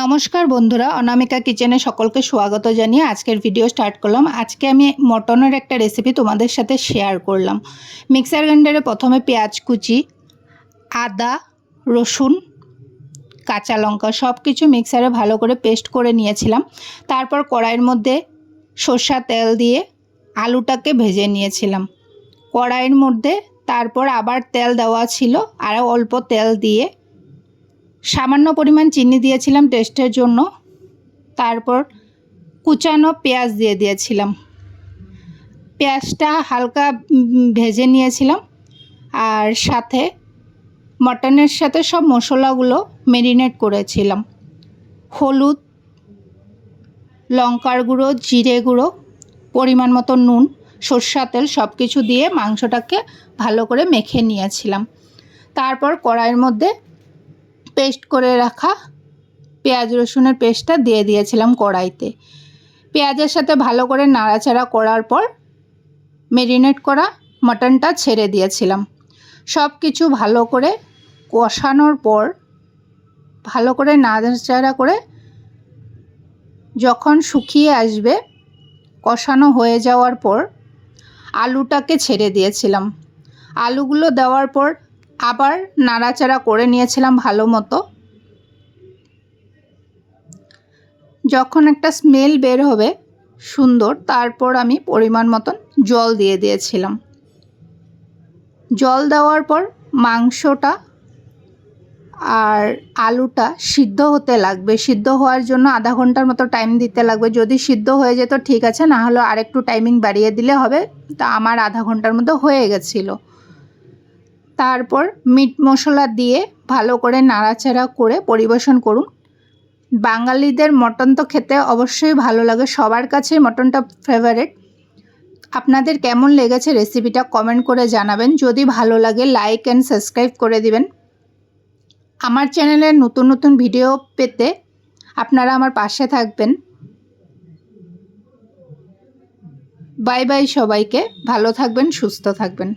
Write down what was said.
নমস্কার বন্ধুরা, অনামিকা কিচেনে সকলকে স্বাগত জানিয়ে আজকের ভিডিও স্টার্ট করলাম। আজকে আমি মটনের একটা রেসিপি তোমাদের সাথে শেয়ার করলাম। মিক্সার গ্রাইন্ডারে প্রথমে পেঁয়াজ কুচি, আদা, রসুন, কাঁচা লঙ্কা সব কিছু মিক্সারে ভালো করে পেস্ট করে নিয়েছিলাম। তারপর কড়াইয়ের মধ্যে সর্ষা তেল দিয়ে আলুটাকে ভেজে নিয়েছিলাম। কড়াইয়ের মধ্যে তারপর আবার তেল দেওয়া ছিল আরও অল্প তেল দিয়ে সামান্য পরিমাণ চিনি দিয়েছিলাম টেস্টের জন্য। তারপর কুচানো পেঁয়াজ দিয়ে দিয়েছিলাম। পেঁয়াজটা হালকা ভেজে নিয়েছিলাম। আর সাথে মটনের সাথে সব মশলাগুলো মেরিনেট করেছিলাম। হলুদ, লঙ্কার গুঁড়ো, জিরে গুঁড়ো, পরিমাণ মতো নুন সর্ষা তেল সব কিছু দিয়ে মাংসটাকে ভালো করে মেখে নিয়েছিলাম। তারপর কড়াইয়ের মধ্যে পেস্ট করে রাখা পেঁয়াজ রসুনের পেস্টটা দিয়ে দিয়েছিলাম কড়াইতে। পেঁয়াজের সাথে ভালো করে নাড়াচাড়া করার পর মেরিনেট করা মাটনটা ছেড়ে দিয়েছিলাম। সব কিছু ভালো করে কষানোর পর ভালো করে নাড়াচাড়া করে যখন শুকিয়ে আসবে, কষানো হয়ে যাওয়ার পর আলুটাকে ছেড়ে দিয়েছিলাম। আলুগুলো দেওয়ার পর আবার নাড়াচাড়া করে নিয়েছিলাম ভালো মতো। যখন একটা স্মেল বের হবে সুন্দর, তারপর আমি পরিমাণ মতন জল দিয়ে দিয়েছিলাম। জল দেওয়ার পর মাংসটা আর আলুটা সিদ্ধ হতে লাগবে। সিদ্ধ হওয়ার জন্য আধা ঘণ্টার মতো টাইম দিতে লাগবে। যদি সিদ্ধ হয়ে যেত ঠিক আছে, না হলে আরেকটু টাইমিং বাড়িয়ে দিলে হবে। তা আমার আধা ঘণ্টার মতো হয়ে গেছিল। তারপর মিট মশলা দিয়ে ভালো করে নাড়াচাড়া করে পরিবেশন করুন। বাঙালিদের মটন তো খেতে অবশ্যই ভালো লাগে, সবার কাছেই মটনটা ফেভারেট আপনাদের কেমন লেগেছে রেসিপিটা কমেন্ট করে জানাবেন। যদি ভালো লাগে লাইক অ্যান্ড সাবস্ক্রাইব করে দিবেন। আমার চ্যানেলে নতুন নতুন ভিডিও পেতে আপনারা আমার পাশে থাকবেন। বাই বাই সবাইকে। ভালো থাকবেন, সুস্থ থাকবেন।